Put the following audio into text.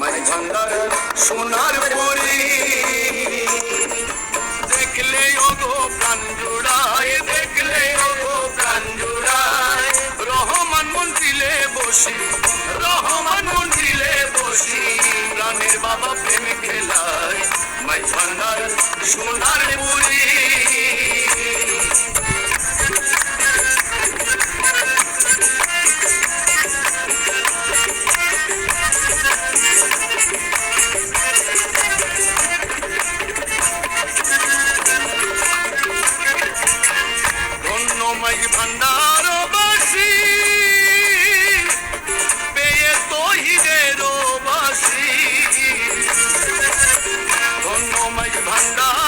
ভান্ডার সোনার পুরি। দেখলে ওগো প্রাণ জুড়ায়, দেখলে ওগো প্রাণ জুড়ায়। রহমান মন্দিরে বসি, রহমান মন্দিরে বসি, প্রাণের বাবা প্রেম খেলায়। মাই সোনার পুরি। সময় ভান্ডার বাসি পেয়ে তহিদের বাসি ধন্যময় ভান্ডার।